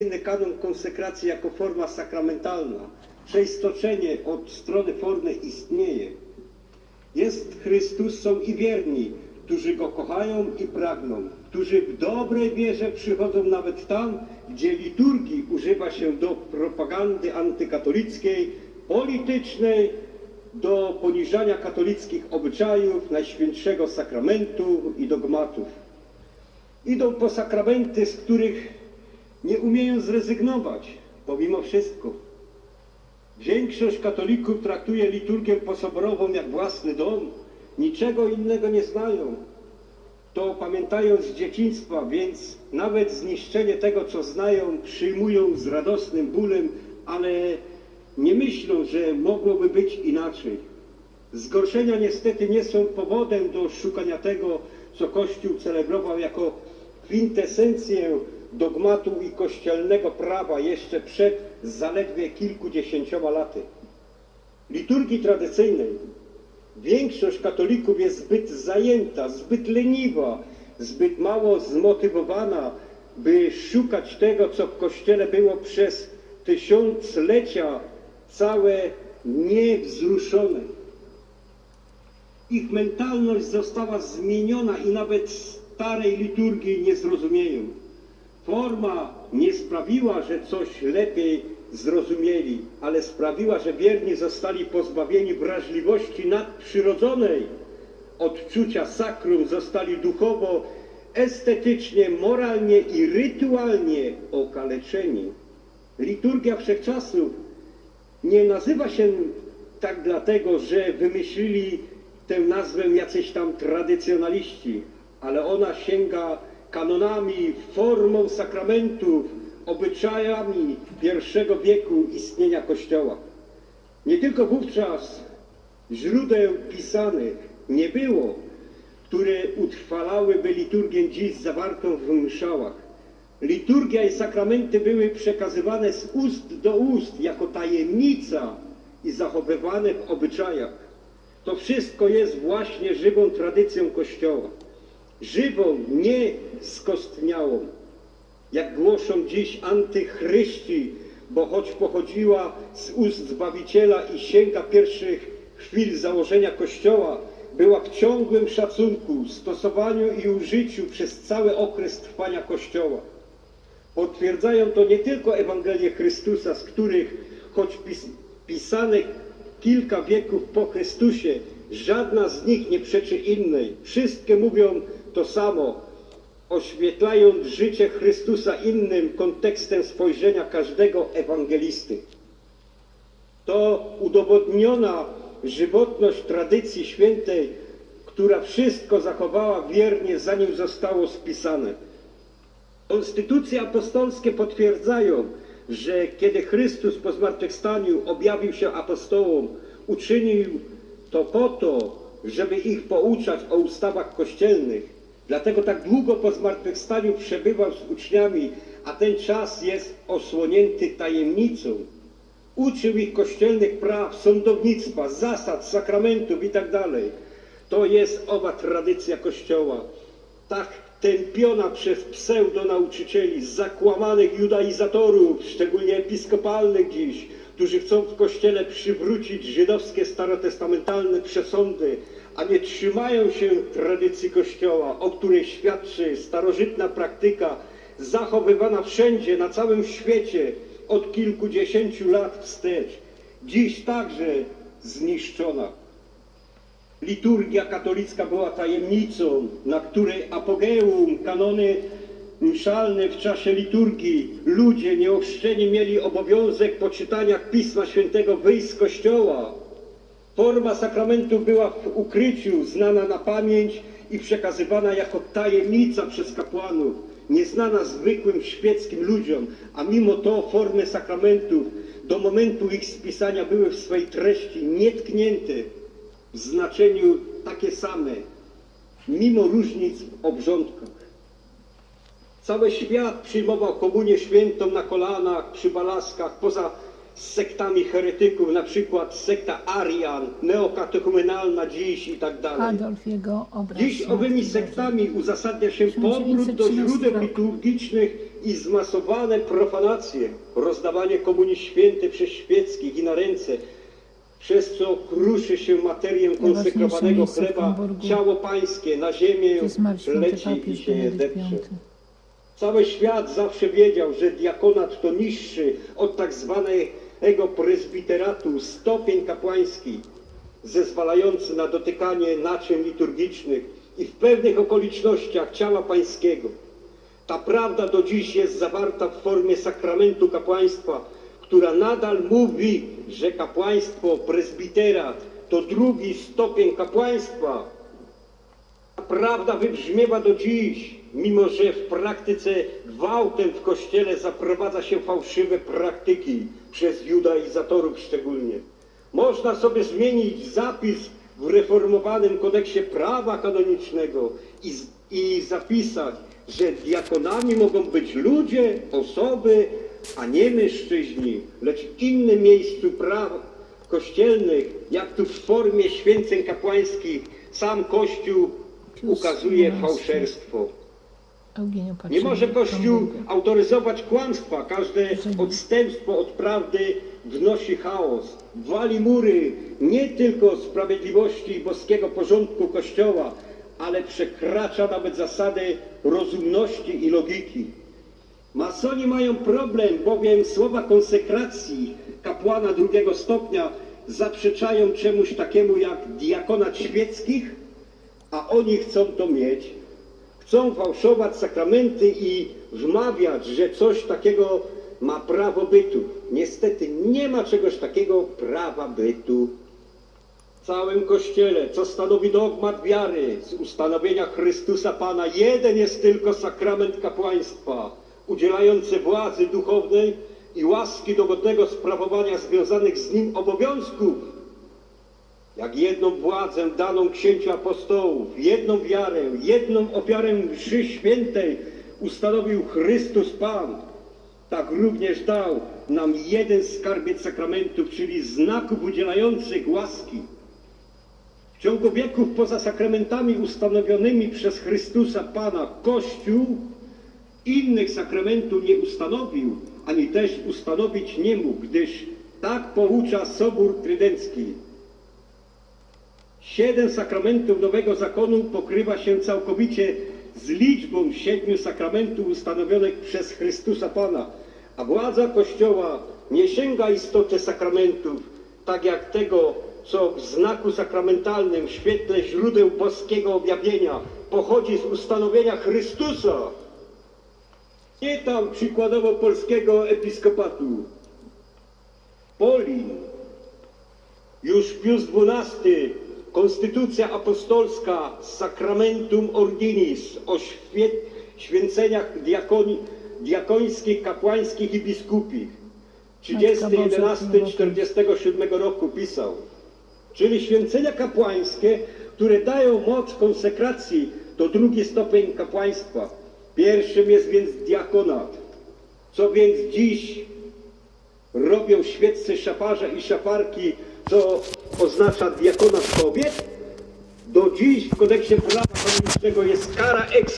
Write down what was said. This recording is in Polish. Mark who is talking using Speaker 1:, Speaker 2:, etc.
Speaker 1: Inny kanon konsekracji jako forma sakramentalna, przeistoczenie od strony formy istnieje. Jest Chrystus, są i wierni, którzy Go kochają i pragną, którzy w dobrej wierze przychodzą nawet tam, gdzie liturgii używa się do propagandy antykatolickiej, politycznej, do poniżania katolickich obyczajów, Najświętszego Sakramentu i dogmatów. Idą po sakramenty, z których nie umieją zrezygnować, pomimo wszystko. Większość katolików traktuje liturgię posoborową jak własny dom, niczego innego nie znają. To pamiętają z dzieciństwa, więc nawet zniszczenie tego, co znają, przyjmują z radosnym bólem, ale nie myślą, że mogłoby być inaczej. Zgorszenia niestety nie są powodem do szukania tego, co Kościół celebrował jako kwintesencję dogmatu i kościelnego prawa jeszcze przed zaledwie kilkudziesięcioma laty. Liturgii tradycyjnej większość katolików jest zbyt zajęta, zbyt leniwa, zbyt mało zmotywowana, by szukać tego, co w Kościele było przez tysiąclecia całe niewzruszone. Ich mentalność została zmieniona i nawet starej liturgii nie zrozumieją. Forma nie sprawiła, że coś lepiej zrozumieli, ale sprawiła, że wierni zostali pozbawieni wrażliwości nadprzyrodzonej. Odczucia sakrum zostali duchowo, estetycznie, moralnie i rytualnie okaleczeni. Liturgia wszechczasów nie nazywa się tak dlatego, że wymyślili tę nazwę jacyś tam tradycjonaliści, ale ona sięga kanonami, formą sakramentów, obyczajami pierwszego wieku istnienia Kościoła. Nie tylko wówczas źródeł pisanych nie było, które utrwalałyby liturgię dziś zawartą w mszałach. Liturgia i sakramenty były przekazywane z ust do ust jako tajemnica i zachowywane w obyczajach. To wszystko jest właśnie żywą tradycją Kościoła. Żywą, nie skostniałą. Jak głoszą dziś antychryści, bo choć pochodziła z ust Zbawiciela i sięga pierwszych chwil założenia Kościoła, była w ciągłym szacunku, stosowaniu i użyciu przez cały okres trwania Kościoła. Potwierdzają to nie tylko Ewangelie Chrystusa, z których, choć pis pisane kilka wieków po Chrystusie, żadna z nich nie przeczy innej. Wszystkie mówią to samo, oświetlając życie Chrystusa innym kontekstem spojrzenia każdego ewangelisty. To udowodniona żywotność tradycji świętej, która wszystko zachowała wiernie, zanim zostało spisane. Konstytucje apostolskie potwierdzają, że kiedy Chrystus po zmartwychwstaniu objawił się apostołom, uczynił to po to, żeby ich pouczać o ustawach kościelnych. Dlatego tak długo po zmartwychwstaniu przebywał z uczniami, a ten czas jest osłonięty tajemnicą. Uczył ich kościelnych praw, sądownictwa, zasad, sakramentów itd. To jest owa tradycja Kościoła. Tak tępiona przez pseudonauczycieli, zakłamanych judaizatorów, szczególnie episkopalnych dziś, którzy chcą w Kościele przywrócić żydowskie starotestamentalne przesądy, a nie trzymają się tradycji Kościoła, o której świadczy starożytna praktyka, zachowywana wszędzie, na całym świecie od kilkudziesięciu lat wstecz, dziś także zniszczona. Liturgia katolicka była tajemnicą, na której apogeum, kanony mszalne w czasie liturgii, ludzie nieochrzczeni mieli obowiązek po czytaniach Pisma Świętego wyjść z kościoła. Forma sakramentów była w ukryciu, znana na pamięć i przekazywana jako tajemnica przez kapłanów, nieznana zwykłym świeckim ludziom, a mimo to formy sakramentów do momentu ich spisania były w swej treści nietknięte w znaczeniu takie same, mimo różnic w obrządkach. Cały świat przyjmował komunię świętą na kolanach, przy balaskach, poza sektami heretyków, na przykład sekta Arian, neokatechumenalna dziś i tak dalej.
Speaker 2: Adolf jego obraz.
Speaker 1: Dziś owymi sektami uzasadnia się powrót do
Speaker 2: 1913
Speaker 1: źródeł liturgicznych i zmasowane profanacje, rozdawanie komunii świętej przez świeckich i na ręce, przez co kruszy się materię konsekrowanego chleba, ciało pańskie na ziemię leci i się depcze. Cały świat zawsze wiedział, że diakonat to niższy od tak zwanego prezbiteratu stopień kapłański, zezwalający na dotykanie naczyń liturgicznych i w pewnych okolicznościach ciała pańskiego. Ta prawda do dziś jest zawarta w formie sakramentu kapłaństwa, która nadal mówi, że kapłaństwo prezbiterat to drugi stopień kapłaństwa, prawda wybrzmiewa do dziś, mimo że w praktyce gwałtem w kościele zaprowadza się fałszywe praktyki przez judaizatorów szczególnie. Można sobie zmienić zapis w reformowanym kodeksie prawa kanonicznego i, i zapisać, że diakonami mogą być ludzie, osoby, a nie mężczyźni, lecz w innym miejscu praw kościelnych, jak tu w formie święceń kapłańskich, sam Kościół ukazuje fałszerstwo. Nie może Kościół autoryzować kłamstwa. Każde odstępstwo od prawdy wnosi chaos. Wali mury nie tylko sprawiedliwości i boskiego porządku Kościoła, ale przekracza nawet zasady rozumności i logiki. Masoni mają problem, bowiem słowa konsekracji kapłana drugiego stopnia zaprzeczają czemuś takiemu jak diakonat świeckich, a oni chcą to mieć. Chcą fałszować sakramenty i wmawiać, że coś takiego ma prawo bytu. Niestety nie ma czegoś takiego prawa bytu. W całym Kościele, co stanowi dogmat wiary, z ustanowienia Chrystusa Pana, jeden jest tylko sakrament kapłaństwa, udzielający władzy duchownej i łaski do godnego sprawowania związanych z nim obowiązków jak jedną władzę daną księciu apostołów, jedną wiarę, jedną ofiarę mszy świętej ustanowił Chrystus Pan, tak również dał nam jeden skarbiec sakramentów, czyli znaków udzielających łaski. W ciągu wieków poza sakramentami ustanowionymi przez Chrystusa Pana Kościół innych sakramentów nie ustanowił, ani też ustanowić nie mógł, gdyż tak poucza Sobór Trydencki. Siedem sakramentów Nowego Zakonu pokrywa się całkowicie z liczbą siedmiu sakramentów ustanowionych przez Chrystusa Pana, a władza Kościoła nie sięga istoty sakramentów, tak jak tego, co w znaku sakramentalnym w świetle źródeł boskiego objawienia pochodzi z ustanowienia Chrystusa. Nie tam przykładowo polskiego episkopatu. Polin, już Pius XII, Konstytucja Apostolska Sacramentum Ordinis o świe- święceniach diakoni, diakońskich, kapłańskich i biskupich. 30.11.47 roku pisał. Czyli święcenia kapłańskie, które dają moc konsekracji, to drugi stopień kapłaństwa. Pierwszym jest więc diakonat. Co więc dziś robią świeccy szafarze i szafarki, co oznacza diakonat kobiet? Do dziś w kodeksie prawa kanonicznego jest kara ex